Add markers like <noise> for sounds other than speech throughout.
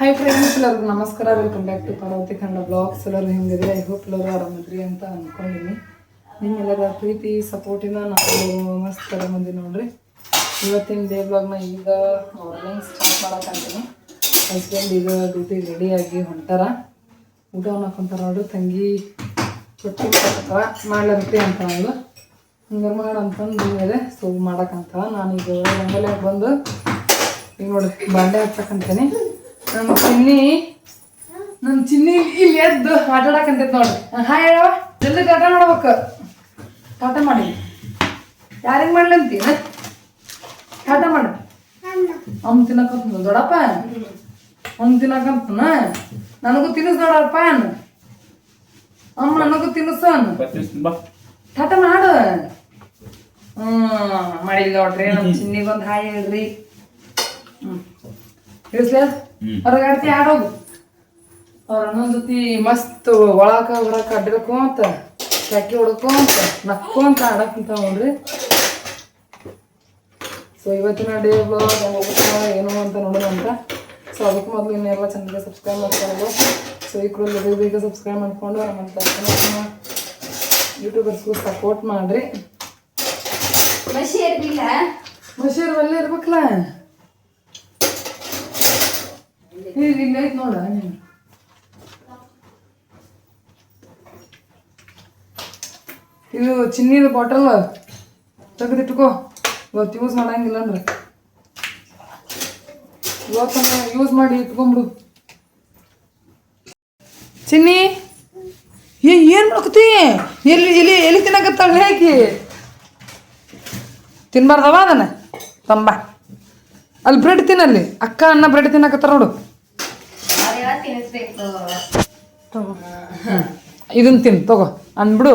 Hi friends ಎಲ್ಲರಿಗೂ ನಮಸ್ಕಾರ. Welcome back to Parvathi Kannada blogs ಎಲ್ಲರೂ ಹೆಂಗಿದ್ರೆ ಐ ಹೋಪ್ ಎಲ್ಲರೂ ಆರಾಮಿದ್ರಿ ಅಂತ ಅಂದ್ಕೊಂಡಿನಿ ನಿಮ್ಮೆಲ್ಲರ ಪ್ರೀತಿ ಸಪೋರ್ಟಿಂದ ನಾವು ಮಸ್ತ್ ಆರಾಮಂದಿ ನೋಡ್ರಿ. ಇವತ್ತಿನ ಡೇ ಬ್ಲಾಗ್ನ ಈಗ ಮಾರ್ನಿಂಗ್ ಸ್ಟಾರ್ಟ್ ಮಾಡೋಕ್ಕಂತೀನಿ ಹಸ್ಬೆಂಡ್ ಈಗ ಡ್ಯೂಟಿ ರೆಡಿಯಾಗಿ ಹೊಂಟಾರ. ಊಟ ಹಾಕೊಂತಾರ ನೋಡ್ರಿ ತಂಗಿ ರೊಟ್ಟಿ ಮಾಡ್ಲಂತಿ ಅಂತ ಅವಳು. ಹಿಂಗೆ ಮಾಡು ಅಂತಂದು ಮೇಲೆ ಸೊ ಮಾಡೋಕ್ಕಂತ ನಾನು ಈಗ ರಂಗೋಲಿಯಾಗ ಬಂದು ಈಗ ನೋಡಿ, ಬಾಂಡೆ ಹಚ್ಚಕ್ಕಂತೀನಿ ನಮ್ಮ ಚಿನ್ನಿ ನನ್ನ ಚಿನ್ನಿ ಇಲ್ಲಿ ಎದ್ದು ಆಟ ಆಡಕ್ಕಂತೈತೆ ನೋಡ್ರಿ ಹಾಯ್ ಹೇಳವ ಜಲ್ದಿ ಟಾಟ ಮಾಡ್ಬೇಕು. ಟಾಟ ಮಾಡಿ. ಯಾರಿಗೆ ಮಾಡ್ಲಂತಿ ಟಾಟ ಮಾಡ. ಅವ್ನು ತಿನ್ನಕಂತ ದೊಡ್ಡಪ್ಪ ಅವ್ನು ತಿನ್ನಕಂತನ ನನಗೂ ತಿನ್ನಿಸ್ ನೋಡಪ್ಪ ಅಮ್ಮ ನನಗೂ ತಿನ್ನಿಸನ್ ಟಾಟ ಮಾಡು. ಹ್ಮ್ ಮಾಡಿಲ್ಲ ನೋಡ್ರಿ ನಮ್ಮ ಚಿನ್ನಿಗೊಂದು ಹಾಯ್ ಹೇಳ್ರಿ. ಇಳಿಸ್ಲ ಹೊರಗಾಡ್ತಿ ಆಡೋದು. ಅವ್ರ ಅಣ್ಣನ ಜೊತೆ ಮಸ್ತ್ ಒಳಕ ಹೊರಕ ಅಡ್ಡಬೇಕು ಅಂತ ಚಕ್ಕಿ ಹೊಡ್ಕೊ ಅಂತ ಆಡಕ್ಕಿಂತ ನೋಡ್ರಿ. ಸೊ ಇವತ್ತಿನ ಡೇ ಬ್ಲಾಗ್ ಹೋಗುತ್ತಾ ಏನು ಅಂತ ನೋಡೋಣ ಅಂತ. ಸೊ ಅದಕ್ಕೆ ಮೊದಲು ಇನ್ನೆಲ್ಲ ಚೆನ್ನಾಗಿ ಸಬ್ಸ್ಕ್ರೈಬ್ ಮಾಡ್ಕೊಂಡು ಸೊ ಈ ಕೂಡ ಬೇಗ ಬೇಗ ಸಬ್ಸ್ಕ್ರೈಬ್ ಮಾಡ್ಕೊಂಡು ನಮ್ಮಂತ ಯೂಟ್ಯೂಬರ್ಸ್ಗೂ ಸಪೋರ್ಟ್ ಮಾಡಿರಿ. ಮಷಿ ಇರ್ಲಿಲ್ಲ? ಮಷೀರ್ ಒಳ್ಳೆ ಇರ್ಬೇಕಲ್ಲ. ಈಗ ಇಲ್ಲಿ ಐತ್ ನೋಡ ನೀನು ಇದು ಚಿನ್ನಿದ ಬಾಟಲ್ ತೆಗೆದಿಟ್ಕೋ. ಇವತ್ತು ಯೂಸ್ ಮಾಡಂಗಿಲ್ಲ ಅಂದ್ರೆ. ಇವತ್ತನ್ನ ಯೂಸ್ ಮಾಡಿ ಇಟ್ಕೊಂಬಿಡು. ಚಿನ್ನಿ, ಏ, ಏನು ಮಾಡ್ಕತಿ? ಎಲ್ಲಿ ಎಲ್ಲಿ ಎಲ್ಲಿ ತಿನ್ನಕತ್ತಾಳ ಹೇಗೆ ತಿನ್ಬಾರ್ದವ ಅದನ್ನ? ತಂಬ. ಅಲ್ಲಿ ಬ್ರೆಡ್ ತಿನ್ನಲ್ಲಿ ಅಕ್ಕ ಅನ್ನ ಬ್ರೆಡ್ ತಿನ್ನಕತ್ತಾರ ನೋಡು. ತಿನ್ನಿಸ್ಬೇಕು ಇದನ್ನ ತಿನ್ ತಗೋ. ಅಂದ್ಬಿಡು.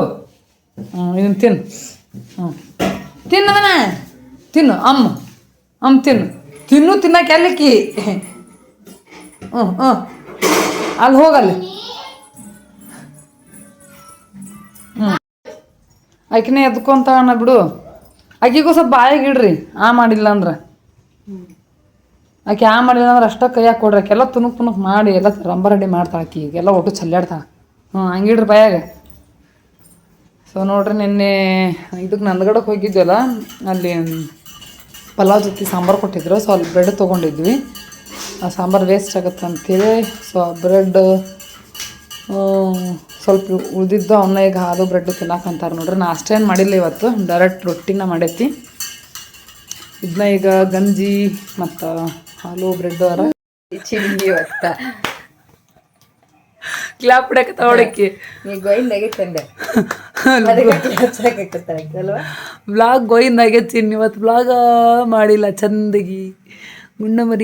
ಹ್ಞೂ ಇದನ್ನ ತಿನ್. ಹ್ಞೂ ತಿನ್ನದನ ತಿನ್ನು ಅಮ್ಮ ಅಮ್ಮ ತಿನ್ನು ತಿನ್ನು ತಿನ್ನಕ್ಕೆ ಅಲ್ಲಿಕ್ಕಿ. ಹ್ಞೂ ಹ್ಞೂ ಅಲ್ಲಿ ಹೋಗಲ್ಲಿ ಹ್ಞೂ ಆಕಿನೇ ಎದ್ಕೊಂತ ಅಣ್ಣ ಬಿಡು. ಆಕಿಗೂ ಸ್ವಲ್ಪ ಬಾಯಿಗೆ ಇಡ್ರಿ. ಆ ಮಾಡಿಲ್ಲ ಅಂದ್ರೆ. ಆಕೆ ಆ ಮಾಡಿಲ್ಲ ಅಂದ್ರೆ ಅಷ್ಟ ಕೈಯಾಗ ಕೊಡ್ರಿ, ಆಕೆಲ್ಲ ತುನುಕ್ ತುನುಕ್ ಮಾಡಿ ಎಲ್ಲ ರಂಬ ರೆಡಿ ಮಾಡ್ತಾಳೆ ಆಕೆ, ಈಗೆಲ್ಲ ಒಟ್ಟು ಚಲ್ಲಾಡ್ತಾಳೆ. ಹ್ಞೂ ಹಂಗಿಡ್ರಿ ಬಾಯಾಗ. ಸೊ ನೋಡ್ರಿ ನಿನ್ನೆ ಇದಕ್ಕೆ ನಂದಗಡಕ್ಕೆ ಹೋಗಿದ್ವಲ್ಲ, ಅಲ್ಲಿ ಪಲಾವ್ ಜೊತೆ ಸಾಂಬಾರು ಕೊಟ್ಟಿದ್ರು ಸೊ ಅಲ್ಲಿ ಬ್ರೆಡ್ ತೊಗೊಂಡಿದ್ವಿ. ಆ ಸಾಂಬಾರು ವೇಸ್ಟ್ ಆಗುತ್ತೆ ಅಂತೇಳಿ ಸೊ ಆ ಬ್ರೆಡ್ ಸ್ವಲ್ಪ ಉಳಿದಿದ್ದು ಅವನ್ನ ಈಗ ಹಾಲು ಬ್ರೆಡ್ ತಿನ್ನಕ್ಕಂತಾರೆ ನೋಡ್ರಿ. ನಾಷ್ಟ ಏನು ಮಾಡಿಲ್ಲ ಇವತ್ತು ಡೈರೆಕ್ಟ್ ರೊಟ್ಟಿನ ಮಾಡೈತಿ. ಇದನ್ನ ಈಗ ಗಂಜಿ ಮತ್ತು ಹಾಲು ಬ್ರೆಡ್ ಅವರ ಚಿಂದಿ ಹೊತ್ತ ಕ್ಲಾಪ್ ಹೊಡಕ್ಕೆ. ತಗೊಳಕ್ಕೆ ನೀ ಗೋಯಿಂದಾಗೆ ತಂದೆ. <laughs> ಬ್ಲಾಗ್ ಗೋಯಿಂದಾಗೈತಿ ಇವತ್ತು ಬ್ಲಾಗ ಮಾಡಿಲ್ಲ ಚಂದಗಿ.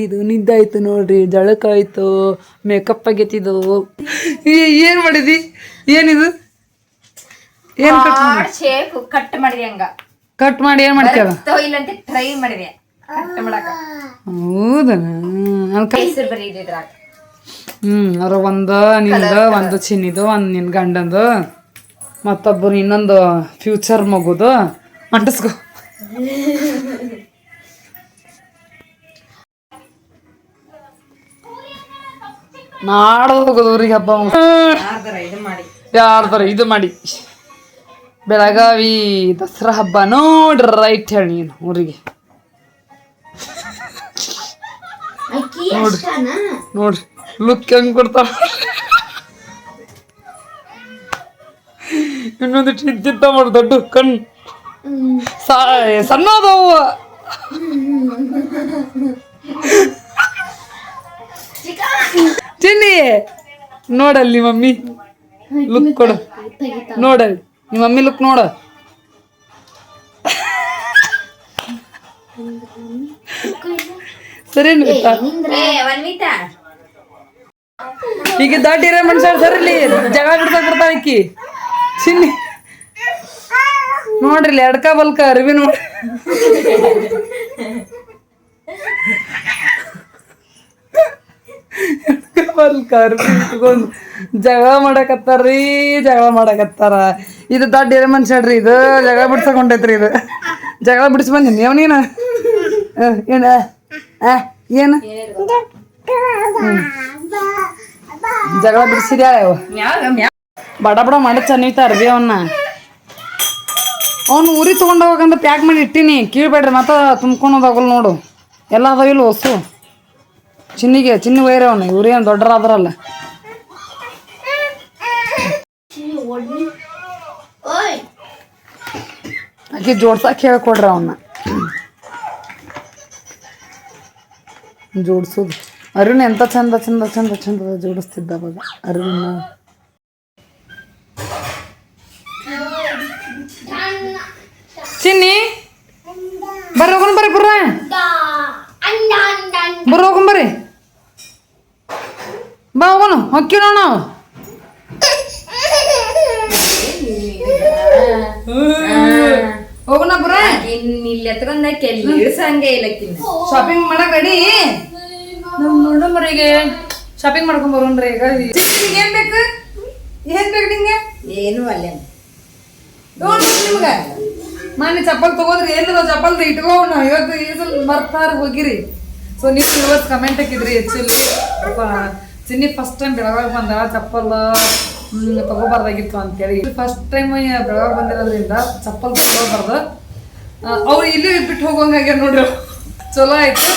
ಇದು ನಿದ್ದಾಯ್ತು ನೋಡ್ರಿ ಜಳಕಾಯ್ತು ಮೇಕಪ್ ಆಗೈತಿದು ಏನು ಮಾಡಿದಿ? ಏನಿದು? ಏನು ಕಟ್ ಶೇಪ್ ಕಟ್ ಮಾಡಿದೆ ಹಂಗ. ಕಟ್ ಮಾಡಿ ಏನು ಮಾಡ್ತೇವೆ ಇಲ್ಲ ಅಂತ ಟ್ರೈ ಮಾಡಿದೆ. ಹೌದನ ಹ್ಮ್. ಅವ್ರ ಒಂದು ನಿಂದು ಒಂದು ಚಿನ್ನಿದು ಒಂದ್ ನಿನ್ ಗಂಡಂದು. ಮತ್ತೊಬ್ಬರು ಇನ್ನೊಂದು ಫ್ಯೂಚರ್ ಮಗುದು. ಅಂಟಸ್ಕೋ. ನಾಡ ಹೋಗೋದು ಊರಿಗೆ ಹಬ್ಬ. ಯಾರ್ದಾರ ಇದು ಮಾಡಿ. ಬೆಳಗಾವಿ ದಸರಾ ಹಬ್ಬ ನೋಡ್ರಿ ರೈಟ್ ಹೇಳಿ ನೀನು ಊರಿಗೆ. ನೋಡ್ರಿ. ಲುಕ್ ಹೆಂಗ್ ಕೊಡ್ತಾವ ಇನ್ನೊಂದು ಇದ್ದಿತ್ತ ಮಾಡಿ ದೊಡ್ಡ ಕಣ್. ಸಣ್ಣದವ. ಚಿನ್ನಿ ನೋಡಲ್ಲಿ ಮಮ್ಮಿ. ಲುಕ್ ಕೊಡು. ನೋಡಲ್ಲಿ. ನಿಮ್ಮ ಮಮ್ಮಿ ಲುಕ್ ನೋಡ. ಸರಿ ವನ್ವಿತಾ. ಈಗ ದೊಡ್ಡ ಇರೋ ಮನುಷ್ಯ ಸರಿಲಿ ಜಗಳ ಬಿಡ್ತಾ ಬಿಡ್ತಾಳ ಈಕಿ ಚಿನ್ನಿ. ನೋಡ್ರಿ ಇಲ್ಲಿ ಎಡ್ಕ ಬಲ್ಕ ಅರಿವಿ ನೋಡ್ರಿ ಜಗಳ ಮಾಡಕತ್ತಾರ್ರಿ ಜಗಳ ಮಾಡಕತ್ತಾರ. ಇದು ದೊಡ್ಡ ಇರೋ ಮನುಷ್ಯಡ್ರಿ ಇದು ಜಗಳ ಬಿಡ್ಸಕೊಂಡೈತ್ರಿ ಇದು. ಜಗಳ ಬಿಡಿಸ್ಬಂದಿನಿ ಅವನೇನ ಏನ ಆ ಏನು? ಜಗಳ ಬಿಡಿಸಿದ್ಯಾವ ಬಡ ಬಡ ಮಾಡಿ ಚನ್ನೀತ ಅರ್ಬಿ ಅವನ್ನ ಅವ್ನು ಊರಿಗೆ ತೊಗೊಂಡು ಹೋಗಂತ ಪ್ಯಾಕ್ ಮಾಡಿ ಇಟ್ಟಿನಿ. ಕೀಳ್ಬೇಡ್ರಿ, ಮತ್ತೆ ತುಂಬ್ಕೊಂಡು ಹೋಗಲ್ ನೋಡು. ಎಲ್ಲ ಅದಾವಿಲ್ಲ ಹೊಸು. ಚಿನ್ನಿಗೆ, ಚಿನ್ನಿ ವೈರ ಅವನು. ಏನು ದೊಡ್ಡರಾದ್ರಲ್ಲ. ಆಕೆ ಜೋಡ್ಸಕ್ಕೆ ಹೇಳ್ಕೊಡ್ರಿ ಅವನ್ನ ಜೋಡ್ಸೋದು. ಅರುಣ್ ಎಂತ ಚಂದ ಚಂದ ಚಂದ ಚಂದ ಜೋಡಿಸ್ತಿದ್ದ ಅವಾಗ. ಚಿನ್ನಿ, ಬರ್ರಿ ಹೋಗೋಣ ಬರ್ರಿ ಬರ್ರ ಬರ್ರಿ ಹೋಗೋಣ ಬರ್ರಿ. ಬಾ ಹೋಗೋಣ, ಹೊಕ್ಕಿ ನಾವು ಹೋಗೋಣ ಬರ್ರ ಇಲ್ಲಿ ಎತ್ಕೊಂಡ ಕೆಲ್ಲಿ ಇಲ್ಲ ಶಾಪಿಂಗ್ ಮಾಡಕ್ ಅಡಿ ನಮ್ ಶಾಪಿಂಗ್ ಮಾಡ್ಕೊಂಡ್ ಬರೋಣ್ರಿ ಈಗ. ಏನ್ ಬೇಕು? ಏನ್ ಬೇಕು ನಿಂಗೆ? ಏನು ಅಲ್ಲ. ನಿಮ್ಗೆ. ಮನೆ ಚಪ್ಪಲ್ ತಗೋದ್ರಿ. ಎಲ್ಲದ ಚಪ್ಪಲ್ ಇಟ್ಕೋಣ ಇವತ್ತು ಈಸಲ್ ಸಲ ಬರ್ತಾರ ಹೋಗಿರಿ. ಸೊ ನೀವು ಇವತ್ತು ಕಮೆಂಟ್ ಹಾಕಿದ್ರಿ ಆ್ಯಕ್ಚುಲಿ ಚಿನ್ನಿ ಫಸ್ಟ್ ಟೈಮ್ ಬೆಳಗಾವಿ ಬಂದ. ಚಪ್ಪಲ್ ತಗೋಬಾರ್ದಾಗಿತ್ತು ಅಂತೇಳಿ. ಫಸ್ಟ್ ಟೈಮ್ ಬೆಳಗಾವಿ ಬಂದಿರೋದ್ರಿಂದ ಚಪ್ಪಲ್ ತಗೋಬಾರ್ದು. ಅವ್ರು ಇಲ್ಲಿ ಬಿಟ್ಟು ಹೋಗೋಂಗಾಗ್ಯ ನೋಡ್ರಿ ಚಲೋ ಆಯ್ತು.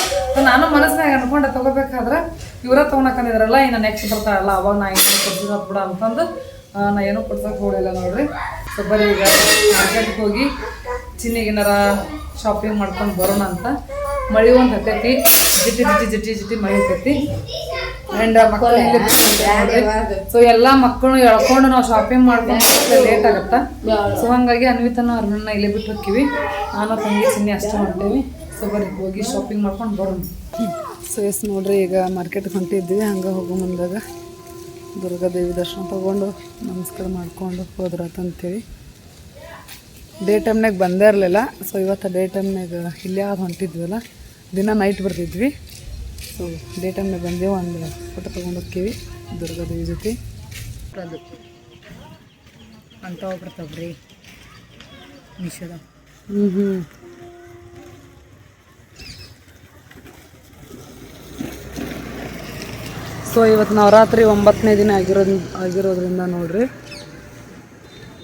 ನಾನು ಮನಸ್ಸಿನಾಗ ಅನ್ಕೊಂಡೆ, ತಗೋಬೇಕಾದ್ರೆ ಇವರ ತಗೊಳಕಂದಿದ್ರಲ್ಲ ಇನ್ನು ನೆಕ್ಸ್ಟ್ ಬರ್ತಾರಲ್ಲ, ಅವಾಗ ನಾ ಏನು ಕೊಡ್ಸಿದ ಬಿಡ ಅಂತಂದು. ನಾ ಏನೂ ಕೊಡ್ಸಕ್ಕೆ ಹೋಗಲಿಲ್ಲ ನೋಡ್ರಿ. ಸೊ ಬರೀ ಈಗ ಮಾರ್ಕೆಟ್ಗೆ ಹೋಗಿ ಚಿನ್ನಿಗೇನಾರ ಶಾಪಿಂಗ್ ಮಾಡ್ಕೊಂಡು ಬರೋಣ ಅಂತ. ಮಳಿ ಒಂದು ಹತ್ತೈತಿ. ಜಿಟ್ಟಿ ಜಿಟ್ಟಿ ಜಿಟ್ಟಿ ಜಿಟ್ಟಿ ಮಳಿ ಹತ್ತೈತಿ. ಆ್ಯಂಡ್ ಮಕ್ಕಳು ಸೊ ಎಲ್ಲ ಮಕ್ಕಳು ಎಳ್ಕೊಂಡು ನಾವು ಶಾಪಿಂಗ್ ಮಾಡ್ಕೊಂಡು ಲೇಟ್ ಆಗತ್ತ? ಸೊ ಹಂಗಾಗಿ ಅನ್ವಿತನ ಅರ್ಮಣ್ಣ ಇಲ್ಲಿ ಬಿಟ್ಟು ಹೋಗ್ತೀವಿ ನಾನು ತಂಗಿ ಚಿನ್ನಿ ಅಷ್ಟೇ ಹೊಂಟೇವಿ. ಸೊ ಬರ್ರಿ ಹೋಗಿ ಶಾಪಿಂಗ್ ಮಾಡ್ಕೊಂಡು ಬರೋಣ. ಸೊ ಎಸ್ ನೋಡ್ರಿ ಈಗ ಮಾರ್ಕೆಟ್ಗೆ ಹೊಂಟಿದ್ವಿ. ಹಂಗೆ ಹೋಗೋ ಮುಂದಾಗ ದುರ್ಗಾದೇವಿ ದರ್ಶನ ತಗೊಂಡು ನಮಸ್ಕಾರ ಮಾಡ್ಕೊಂಡು ಹೋದ್ರಾತಂತೇಳಿ ಡೇ ಟೈಮ್ನಾಗ ಬಂದೇ ಇರಲಿಲ್ಲ. ಸೊ ಇವತ್ತು ಡೇ ಟೈಮ್ನಾಗ ಇಲ್ಲೇ ಹೊಂಟಿದ್ವಲ್ಲ ದಿನ ನೈಟ್ ಬರ್ತಿದ್ವಿ ಸೊ ಡೇ ಟೈಮ್ನಾಗ ಬಂದೆ ಒಂದು ಫೋಟೋ ತೊಗೊಂಡು ಹೋಗ್ತೀವಿ. ದುರ್ಗಾದೇವಿ ಜೊತೆ. ಅದು ಅಂತ ಹೋಗ್ಬಿಡ್ತಾವ್ರಿ ಮಿಶೋದ. ಹ್ಞೂ ಹ್ಞೂ ಸೊ ಇವತ್ತು ನವರಾತ್ರಿ ಒಂಬತ್ತನೇ ದಿನ ಆಗಿರೋದ್ ಆಗಿರೋದ್ರಿಂದ ನೋಡ್ರಿ.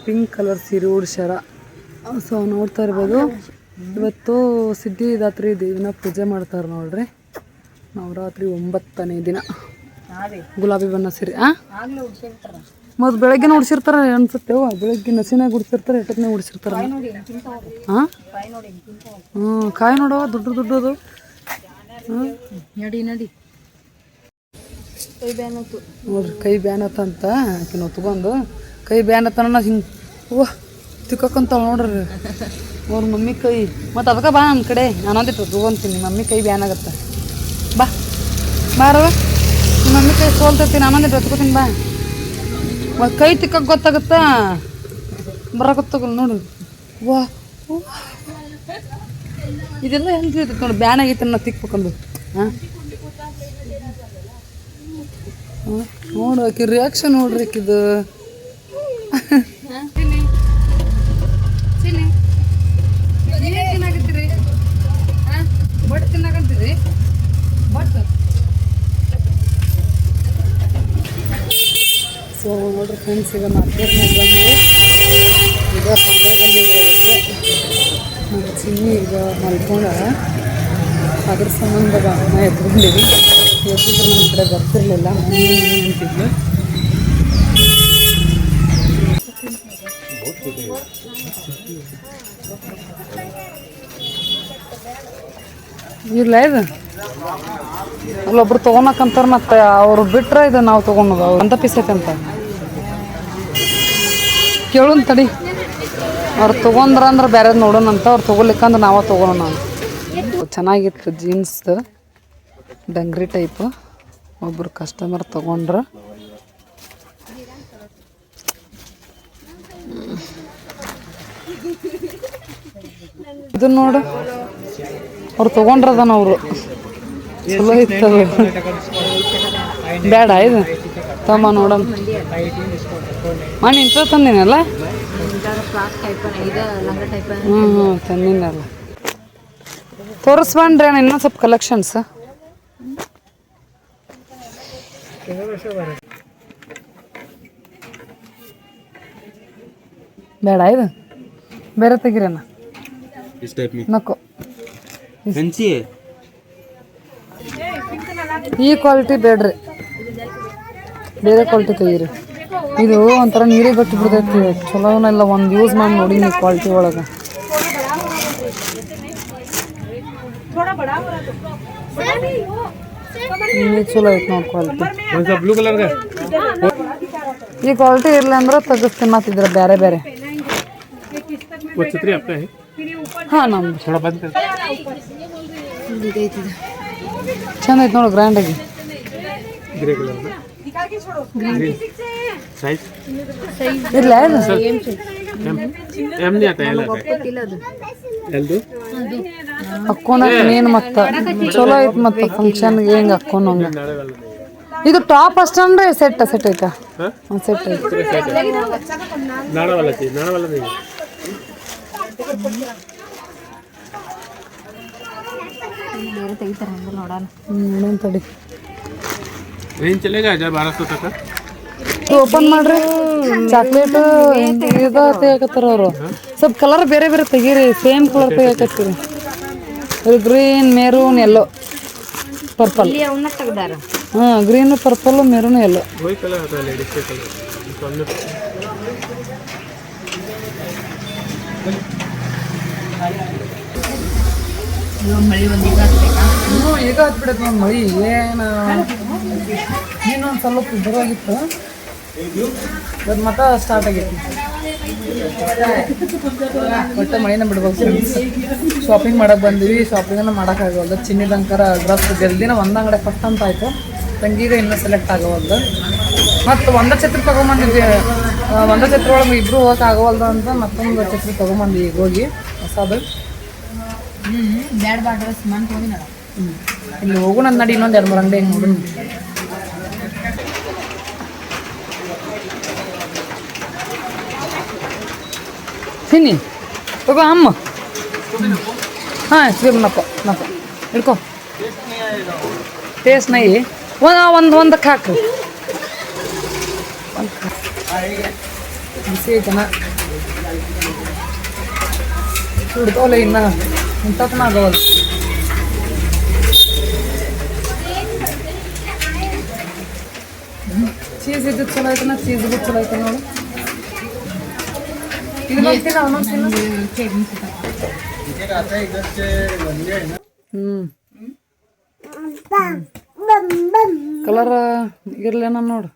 ಪಿಂಕ್ ಕಲರ್ ಸೀರೆ ಉಡ್ಸ್ಯಾರ ಸೊ ನೋಡ್ತಾ ಇರ್ಬೋದು. ಇವತ್ತು ಸಿದ್ಧಿದಾತ್ರಿ ದೇವಿನ ಪೂಜೆ ಮಾಡ್ತಾರೆ ನೋಡ್ರಿ. ನವರಾತ್ರಿ ಒಂಬತ್ತನೇ ದಿನ. ಗುಲಾಬಿ ಬಣ್ಣ ಸೀರೆ ಉಡ್ಸಿರ್ತಾರ. ಮತ್ತು ಬೆಳಗ್ಗೆ ಉಡ್ಸಿರ್ತಾರೆ ಅನ್ಸುತ್ತೆ. ಬೆಳಗ್ಗೆ ನಸಿನಾಗ ಉಡ್ಸಿರ್ತಾರೆ ಎಟ್ಟಕ್ನಾಗ ಉಡ್ಸಿರ್ತಾರೆ. ಹಾಂ ದುಡ್ಡು ದುಡ್ಡು ಹ್ಞೂ ಕಾಯಿ ನೋಡವ ದುಡ್ಡು ದೊಡ್ಡದು. ಹ್ಞೂ ನಡಿ ನಡಿ. ಕೈ ಬ್ಯಾನತ್ತು ನೋಡ್ರಿ ಕೈ ಬ್ಯಾನ್ ಆತಂತ ಆಕೆ ನಾವು ತಗೊಂಡು ಕೈ ಬ್ಯಾನ್ ಆತನ ಹಿಂಗೆ ಹೂವ ತಿಕ್ಕೊಂತಾಳ ನೋಡ್ರಿ. ಅವ್ರ ಮಮ್ಮಿ ಕೈ. ಮತ್ತು ಅದಕ್ಕೆ ಬಾ ನನ್ನ ಕಡೆ. ನಾನೊಂದಿಟ್ಟು ತಗೊಂತೀನಿ. ಮಮ್ಮಿ ಕೈ ಬ್ಯಾನ್ ಆಗತ್ತೆ. ಬಾ. ಬಾರವ ನಿಮ್ಮ ಮಮ್ಮಿ ಕೈ ಸೋಲ್ತೈತಿ ನಾನೊಂದಿಟ್ಟು ಬೆತ್ಕೋತೀನಿ ಬಾ. ಕೈ ತಿಕ್ಕಕ್ಕೆ ಗೊತ್ತಾಗುತ್ತಾ? ಬರಕತ್ತಾಗಲ್ಲ ನೋಡು. ವಾ ಇದೆಲ್ಲ ಹೆಂಗೆ ಇರ್ತೈತೆ ನೋಡಿ ಬ್ಯಾನ್ ಆಗೈತೆ ನಾ ತಿಕ್ಬೇಕಂದು ಹಾಂ ನೋಡು ಆಕಿ ರಿಯಾಕ್ಷನ್ ನೋಡ್ರಿ ಆಕಿದು ಬಟ್ ತಿನ್ನಕಂತೀರಿ ಸೊ ನೋಡ್ರಿ ಫ್ರೆಂಡ್ಸ್ ಈಗ ಮಾರ್ಕೆಟ್ನಾಗ ಬಂದು ಈಗ ಸಂಘದಲ್ಲಿ ನಮ್ಮ ಚಿನ್ನಿ ಈಗ ಮಲ್ಕೊಂಡ. ಅದ್ರ ಸಂಬಂಧ ಬಾಣ ಎದ್ಕೊಂಡಿವಿ ಎತ್ತಿದ್ರೆ ನಮ್ಮ ಕಡೆ ಬರ್ತಿರ್ಲಿಲ್ಲ. ಅಂತಿದ್ಲು. ಇದು? ಅಲ್ಲೊಬ್ರು ತಗೊಳಕಂತಾರ ಮತ್ತೆ ಅವ್ರು ಬಿಟ್ರೆ ಇದು ನಾವು ತೊಗೊಳೋದು. ಅಂತ ಪೀಸ್ ಅಂತ. ಕೇಳೋನ್ ತಡಿ. ಅವ್ರು ತೊಗೊಂಡ್ರ ಅಂದ್ರೆ ಬೇರೆ ನೋಡೋಣ ಅಂತ. ಅವ್ರು ತೊಗೊಲಿಕ್ಕಂದ್ರೆ ನಾವೇ ತೊಗೊಳೋಣ ಚೆನ್ನಾಗಿತ್ತು ಜೀನ್ಸ್ ಡಂಗ್ರಿ ಟೈಪ್ ಒಬ್ರು ಕಸ್ಟಮರ್ ತೊಗೊಂಡ್ರು. ಇದನ್ನ ನೋಡು. ಅವ್ರು ತಗೊಂಡ್ರದನ ಅವರು. ಚಲೋ ಇತ್ತು ಬೇಡ ಇದು. ತಮ್ಮ ನೋಡೋಣ ಮಾ ಇಂಥ ತಂದಿನಲ್ಲ? ಹ್ಞೂ ಹ್ಞೂ ತಂದಿನಲ್ಲ. ತೋರಿಸ್ಬಂದ್ರೆ ಇನ್ನೊಂದು ಸ್ವಲ್ಪ ಕಲೆಕ್ಷನ್ಸ್ ಬೇಡ ಇದು. ಬೇರೆ ತೆಗಿರಣ್ಣ ನಕ್ಕು. ಈ ಕ್ವಾಲಿಟಿ ಬೇಡ್ರಿ. ಬೇರೆ ಕ್ವಾಲಿಟಿ ತೆಗೀರಿ. ಇದು ಒಂಥರ ನೀರಿಗೆ ಬಿಟ್ಟು ಬಿಡ್ತೈತಿ. ಚಲೋನೆಲ್ಲ ಒಂದು ಯೂಸ್ ಮಾಡಿ ನೋಡಿ ನೀವು ಕ್ವಾಲಿಟಿ ಒಳಗೆ. ಚಲೋ ಐತೆ ನೋಡಿ ಕ್ವಾಲಿಟಿ ಬ್ಲೂ ಕಲರ್ ಈ ಕ್ವಾಲಿಟಿ ಇರಲಿ ಅಂದ್ರೆ ತೆಗಿಸ್ತೀನಿ ಮತ್ತಿದ್ರ ಬೇರೆ ಬೇರೆ ಹಾಂ ನಮ್ದು. ಚೆಂದ ಐತೆ ನೋಡು ಗ್ರ್ಯಾಂಡ್ ಆಗಿ. ಗ್ರೇ ಸೈಜ್ ಮತ್ತ. ಚಲೋ ಐತಿ ಮತ್ತ ಫಂಕ್ಷನ್ ಹೆಂಗ ಅಕ್ಕೋನ ಇದು ಟಾಪ್ ಅಷ್ಟಂದ್ರೆ ಸೆಟ್ ಸೆಟ್ ಐತಾ? ಒಂದು ಸೆಟ್ ಐತಿ. ಬೇರೆ ಓಪನ್ ಮಾಡ್ರಿ. ಚಾಕ್ಲೇಟ್ ಇದು ಅವರು. ಸ್ವಲ್ಪ ಕಲರ್ ಬೇರೆ ಬೇರೆ ತೆಗೀರಿ ಸೇಮ್ ಕಲರ್ ತೆಗಿಯಕತ್ತೀರಿ ಗ್ರೀನ್ ಮೆರೂನ್ ಎಲ್ಲೋ ಪರ್ಪಲ್ ಹಾಂ green purple maroon yellow colour ಮಳಿ ಈಗ ಇನ್ನೂ ಈಗ ಹತ್ಬಿಡತ್ತೆ ನಮ್ಮ ಮಳಿ ಏನು? ಇನ್ನೊಂದು ಸ್ವಲ್ಪ ಬರೋಗಿತ್ತು ಅದು ಮತ್ತೆ ಸ್ಟಾರ್ಟ್ ಆಗೈತಿ. ಒಟ್ಟು ಮಳಿನ ಬಿಡ್ಬೋದು ಶಾಪಿಂಗ್ ಮಾಡೋಕೆ ಬಂದಿವಿ ಶಾಪಿಂಗನ್ನು ಮಾಡೋಕ್ಕಾಗವಲ್ದು ಚಿನ್ನಿದಂಕರ ಡ್ರೆಸ್ ಜಲ್ದಿನ ಒಂದು ಫಸ್ಟ್ ಅಂತ ಆಯಿತು. ತಂಗೀಗ ಇನ್ನೂ ಸೆಲೆಕ್ಟ್ ಆಗವಲ್ದು. ಮತ್ತು ಒಂದೇ ಛತ್ರಿ ತೊಗೊಂಬಂದಿದ್ವಿ. ಒಂದೇ ಛತ್ರ ಒಳಗೆ ಇಬ್ಬರು ಹೋಗಕ್ಕೆ ಆಗವಲ್ದ ಅಂತ ಮತ್ತೊಂದು ಛತ್ರಿ ತೊಗೊಂಬಂದು ಈಗ ಹೋಗಿ ಹೊಸದು. ಬ್ಯಾಡ್ ಬಾ ಡ್ರೆಸ್ ಮನ್ ಹೋಗಿ ನೋಡ. ಇಲ್ಲಿ ಹೋಗೋಣ ನಡಿ, ಇನ್ನೊಂದು ಎರಡು ಮೂರು ಅಂಗಡಿ ನೋಡೋಣ ತಿನ್ನಿ ತಗೋ ಅಮ್ಮ. ಹಾಂ ಸಿಮ್ ನಪ್ಪ ನಪ್ಪ ಹಿಡ್ಕೊ. ಟೇಸ್ಟ್ ನೈ. ಒಂದು ಒಂದು ಒಂದಕ್ಕೆ ಹಾಕು. ಬಿಸಿ ಐತನ ಇನ್ನ. ಇಂಥಪ್ಪನ ಆಗವಲ್ಲ ಚೀಸ್ ಇದ್ದು ಚಲೋ ಐತನ ಚೀಸ್ ಬಿಟ್ಟು ಚಲೋ ಐತೆ ನೋಡು ಇದು ಮಾಡ್ತೀನ ಅವನೊಂದು ಹ್ಞೂ ಕಲರ್ ಇರ್ಲೇನ ನೋಡು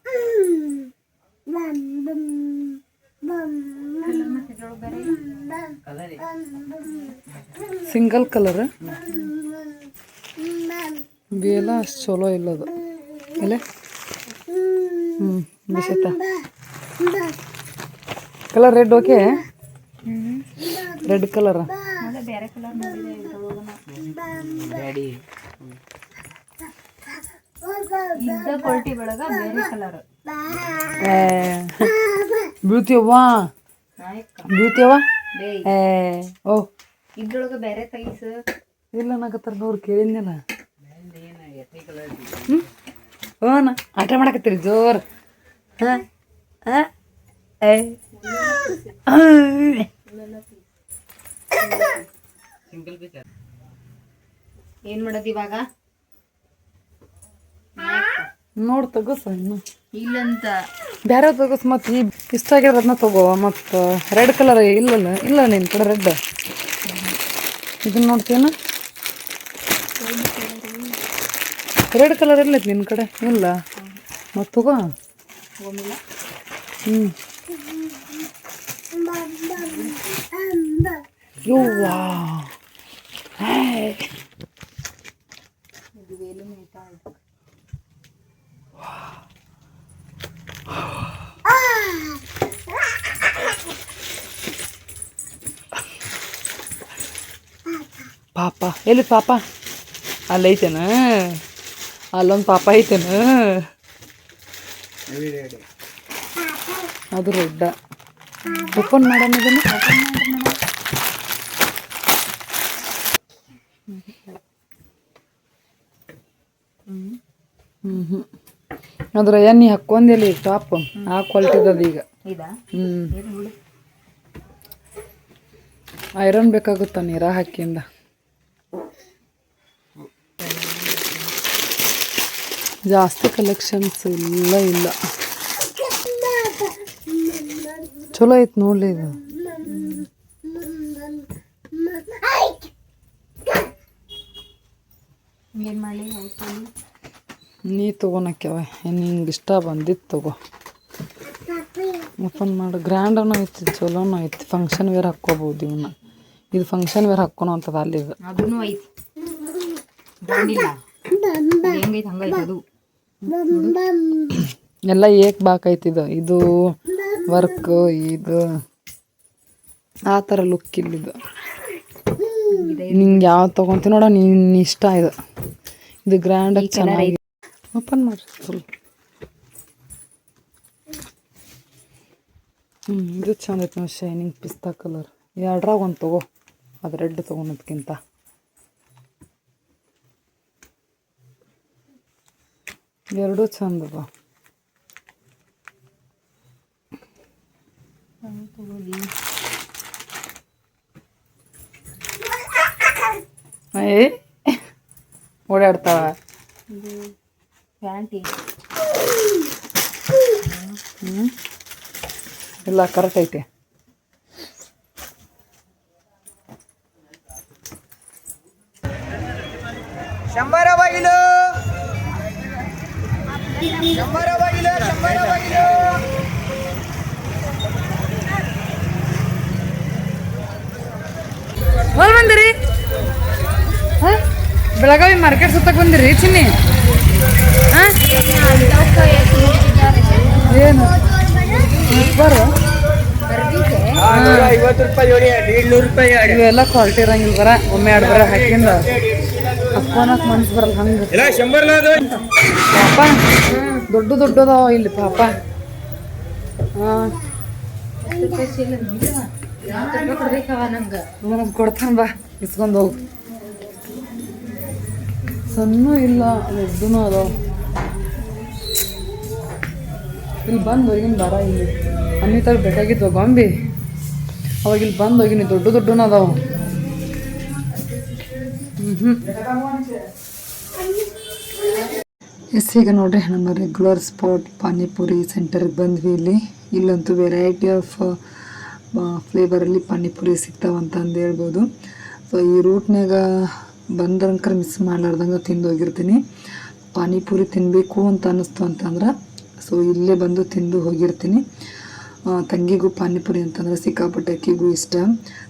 ಸಿಂಗಲ್ ಕಲರ್? ಬೇಲ ಅಷ್ಟು ಚಲೋ ಇಲ್ಲದು. ಇಲ್ಲ ಹ್ಞೂ ಬಿಸತ್ತ ಕಲರ್ ರೆಡ್ ಓಕೆ? ರೆಡ್ ಅದೇ ಕಲರ್. ಬೀಳ್ತೀಯವ್ವ ಬೀಳ್ತೀಯವ್ವ ಏ ಓ. ಇದ್ರೊಳಗ ಬೇರೆ ತೈಸ್ ಇಲ್ಲ ನಾಕತ್ತಾರ ನೋರು ಕೇಳಿದ್ನ ಹ್ಞೂ ನಾ ಆಟ ಮಾಡಕತ್ತೀರಿ ಜೋರ್. ಹಾಂ ಹಾಂ ಏ. ಏನ್ ಮಾಡೋದು ಇವಾಗ? ನೋಡಿ ತಗೋಸ ಇನ್ನು ಇಲ್ಲಂತ. ಬೇರೆ ತಗೋಸ್ ಮತ್ತೆ ಈ ಇಷ್ಟ ಆಗಿರೋದನ್ನ ತಗೋ ಮತ್ತು ರೆಡ್ ಕಲರ್ ಇಲ್ಲಲ್ಲ ಇಲ್ಲ ನಿನ್ನ ಕಡೆ ರೆಡ್ ಇದನ್ನ ನೋಡ್ತೀನ ರೆಡ್ ಕಲರ್ ಎಲ್ಲೈತಿ ನಿನ್ನ ಕಡೆ ಇಲ್ಲ ಮತ್ತು ತಗೋ ಹೋಗಿಲ್ಲ ಹ್ಞೂ ಯವ್ವಾ ಹೇ ಪಾಪ ಎಲ್ಲಿ ಪಾಪ? ಅಲ್ಲೈತೇನ? ಅಲ್ಲೊಂದು ಪಾಪ ಐತೇನ? ಅದು ರೆಡ್ಡ ಓಪನ್ ಮಾಡೋಣ ಇದನ್ನು. ಹ್ಞೂ ಹ್ಞೂ ಅದ್ರ ಎಣ್ಣೆ ಹಾಕೊಂದಿಲ್ಲ ಈಗ ಟಾಪ್ ಆ ಕ್ವಾಲಿಟಿದದ ಈಗ. ಹ್ಞೂ ಐರನ್ ಬೇಕಾಗುತ್ತ ನೀರ ಹಾಕಿಂದ ಜಾಸ್ತಿ ಕಲೆಕ್ಷನ್ಸ್ ಇಲ್ಲ ಇಲ್ಲ. ಚಲೋ ಐತ್ ನೋಡ್ಲಿ ಇದು. ನೀ ತಗೋನಕ್ಯವ ನಿಂಗೆ ಇಷ್ಟ ಬಂದಿತ್ತು ತಗೋ. ಓಪನ್ ಮಾಡು ಗ್ರ್ಯಾಂಡನು ಐತಿ ಚಲೋನು ಐತಿ. ಫಂಕ್ಷನ್ ವೇರ್ ಹಾಕ್ಕೋಬೋದು ಇವನ್ನ ಇದು ಫಂಕ್ಷನ್ ವೇರ್ ಹಾಕ್ಕೊಳೋ ಅಂತದ ಅಲ್ಲಿ ಇದು. ಅದೂ. ಎಲ್ಲ ಏಕ್ ಬಾಕೈತಿದು ಇದು. ವರ್ಕ್, ಇದು ಆ ಥರ ಲುಕ್ ಇಲ್ಲಿದು ನಿಂಗೆ ಯಾವ್ದು ತೊಗೊಂತಿ ನೋಡ ನಿನ್ನ ಇಷ್ಟ ಇದು. ಇದು ಗ್ರ್ಯಾಂಡಾಗಿ ಚೆನ್ನಾಗಿ. ಓಪನ್ ಮಾಡ್ರಿ ಫುಲ್ ಹ್ಞೂ ಇದು ಚಂದ ಐತೆ ಶೈನಿಂಗ್ ಪಿಸ್ತಾ ಕಲರ್ ಎರಡ್ರಾಗ ಒಂದು ತಗೋ. ಅದು ರೆಡ್ ತೊಗೊಳೋದ್ಕಿಂತ. ಎರಡೂ ಚಂದದ. ಏ ಓಡಾಡ್ತಾವ. ಪ್ಯಾಂಟಿ. ಹ್ಞೂ ಇಲ್ಲ ಕರೆಕ್ಟ್ ಐತೆ. ಶಂಬರ! ಸಂಬರವಾಗಿದೆ ಸಂಬರವಾಗಿದೆ ಹೊಲ್ ಬಂದಿರಿ. ಬೆಳಗಾವಿ ಮಾರ್ಕೆಟ್ ಸುತ್ತಕ್ಕೆ ಬಂದಿರಿ ಚಿನ್ನಿ? ಏನು? ಬರ. ಐವತ್ತು ರೂಪಾಯಿ ಇವೆಲ್ಲ ಕ್ವಾಲಿಟಿ ಇರಂಗಿಲ್ಲ ಬರ ಒಮ್ಮೆ ಎರಡು ಬರ ಹಾಕಿಂದ. ಹಾಕೋನಕ್ ಮನ್ಸು ಬರಲ್ಲ ಹಂಗೆ. ಪಾಪ ದೊಡ್ಡ ದೊಡ್ಡದಾವ ಇಲ್ಲಿ ಪಾಪ. ಹಾಂ. ಕೊಡ್ತಾನ ಬಾ ಇಸ್ಕೊಂಡು ಹೋಗು. ಸಣ್ಣ ಇಲ್ಲ ದೊಡ್ಡನೂ ಅದಾವ. ಇಲ್ಲಿ ಬಂದು ಹೋಗಿನ ಬರ ಇಲ್ಲಿ. ಅನ್ನಿತಾಗ ಬೇಕಾಗಿತ್ತು ಗೊಂಬಿ. ಅವಾಗ ಇಲ್ಲಿ ಬಂದು ಹೋಗಿನಿ ದೊಡ್ಡ ದೊಡ್ಡನು ಅದಾವ. ಎಸ್, ಈಗ ನೋಡ್ರಿ, ನಮ್ಮ ರೆಗ್ಯುಲರ್ ಸ್ಪಾಟ್ ಪಾನಿಪುರಿ ಸೆಂಟರ್ಗೆ ಬಂದ್ವಿ ಇಲ್ಲಿ. ಇಲ್ಲಂತೂ ವೆರೈಟಿ ಆಫ್ ಫ್ಲೇವರಲ್ಲಿ ಪಾನಿಪುರಿ ಸಿಗ್ತಾವಂತ ಅಂದು ಹೇಳ್ಬೋದು. ಸೊ ಈ ರೂಟ್ನಾಗ ಬಂದ್ರಂಕರ್ ಮಿಸ್ ಮಾಡ್ಲಾರ್ದಂಗೆ ತಿಂದು ಹೋಗಿರ್ತೀನಿ. ಪಾನಿಪುರಿ ತಿನ್ನಬೇಕು ಅಂತ ಅನ್ನಿಸ್ತು ಅಂತಂದ್ರೆ ಸೊ ಇಲ್ಲೇ ಬಂದು ತಿಂದು ಹೋಗಿರ್ತೀನಿ. ತಂಗಿಗೂ ಪಾನಿಪುರಿ ಅಂತಂದ್ರೆ ಸಿಕ್ಕಾಪಟ್ಟೆ ಅಕ್ಕಿಗೂ ಇಷ್ಟ.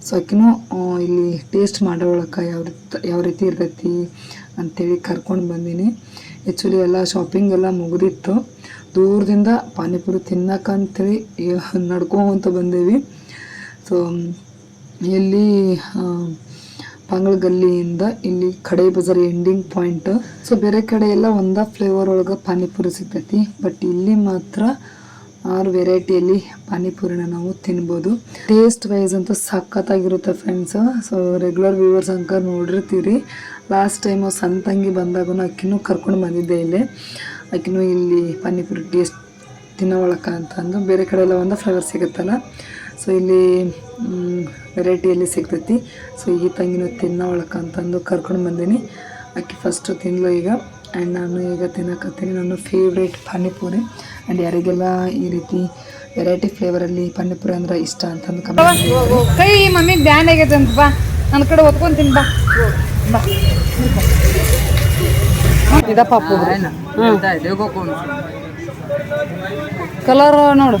ಸೊ ಅಕ್ಕಿನೂ ಇಲ್ಲಿ ಟೇಸ್ಟ್ ಮಾಡೋಳಕ್ಕೆ ಯಾವ ರೀತಿ ಯಾವ ರೀತಿ ಇರ್ತೈತಿ ಅಂಥೇಳಿ ಕರ್ಕೊಂಡು ಬಂದೀನಿ. ಆ್ಯಕ್ಚುಲಿ ಎಲ್ಲ ಶಾಪಿಂಗ್ ಎಲ್ಲ ಮುಗಿದಿತ್ತು. ದೂರದಿಂದ ಪಾನಿಪುರಿ ತಿನ್ನಕ್ಕಂಥೇಳಿ ನಡ್ಕೊಂತ ಬಂದೇವಿ. ಸೊ ಇಲ್ಲಿ ಗಲ್ಲಿಯಿಂದ ಇಲ್ಲಿ ಕಡೆ ಬಜಾರ್ ಎಂಡಿಂಗ್ ಪಾಯಿಂಟ್ ಸೊ ಬೇರೆ ಕಡೆ ಎಲ್ಲ ಒಂದ ಫ್ಲೇವರ್ ಒಳಗೆ ಪಾನಿಪುರಿ ಸಿಗ್ತೈತಿ. ಬಟ್ ಇಲ್ಲಿ ಮಾತ್ರ ಆರು ವೆರೈಟಿಯಲ್ಲಿ ಪಾನಿಪುರಿನ ನಾವು ತಿನ್ಬೋದು. ಟೇಸ್ಟ್ ವೈಸ್ ಅಂತೂ ಸಖತ್ತಾಗಿರುತ್ತೆ ಫ್ರೆಂಡ್ಸ್ ಸೊ ರೆಗ್ಯುಲರ್ ವ್ಯೂವರ್ಸ್ ಅಂಕ ನೋಡಿರ್ತೀರಿ. ಲಾಸ್ಟ್ ಟೈಮು ಸಂತಂಗಿ ಬಂದಾಗೂ ಅಕ್ಕಿನೂ ಕರ್ಕೊಂಡು ಬಂದಿದ್ದೆ ಇಲ್ಲಿ. ಅಕ್ಕಿನೂ ಇಲ್ಲಿ ಪಾನಿಪುರಿ ಟೇಸ್ಟ್ ತಿನ್ನೋಳಕ ಅಂತಂದು ಬೇರೆ ಕಡೆ ಎಲ್ಲ ಒಂದು ಫ್ಲೇವರ್ ಸಿಗುತ್ತಲ್ಲ. ಸೊ ಇಲ್ಲಿ ವೆರೈಟಿಯಲ್ಲಿ ಸಿಗ್ತೈತಿ. ಸೊ ಈ ತಂಗಿನೂ ತಿನ್ನೋಳಕ ಅಂತಂದು ಕರ್ಕೊಂಡು ಬಂದೀನಿ. ಅಕ್ಕಿ ಫಸ್ಟು ತಿನ್ಲು ಈಗ. ಆ್ಯಂಡ್ ನಾನು ಈಗ ತಿನ್ನಕತ್ತೀನಿ. ನನ್ನ ಫೇವ್ರೇಟ್ ಪಾನಿಪುರಿ. ಆ್ಯಂಡ್ ಯಾರಿಗೆಲ್ಲ ಈ ರೀತಿ ವೆರೈಟಿ ಫ್ಲೇವರಲ್ಲಿ ಪಾನಿಪುರಿ ಅಂದ್ರೆ ಇಷ್ಟ ಅಂತಂದು ಕಮೆಂಟ್ ಕೈ ಮಮ್ಮಿ ಬ್ಯಾನ್ ಆಗೈತೆ ಅಂತ ಬಾ. ನನ್ನ ಕಡೆ ಒತ್ಕೊಂತೀನಿ ಬಾ. ಬಾ. ಇದ ಪಾಪು ಕಲರ್ ನೋಡು.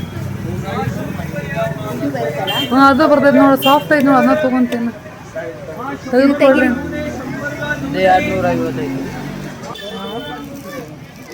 ಹಾಂ ಅದು ಬರ್ತೈತೆ ನೋಡು. ಸಾಫ್ಟ್ ಐತೆ ನೋಡು. ಅದನ್ನ ತೊಗೊಂತೀನಿ ತೆಗೆದುಕೊಳ್ರಿ.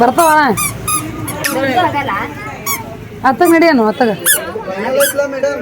ಬರ್ತಾವ? ಹತ್ತಗೆ ಅತ್ತಾಗ ನಡಿಯನು ಮೇಡಮ್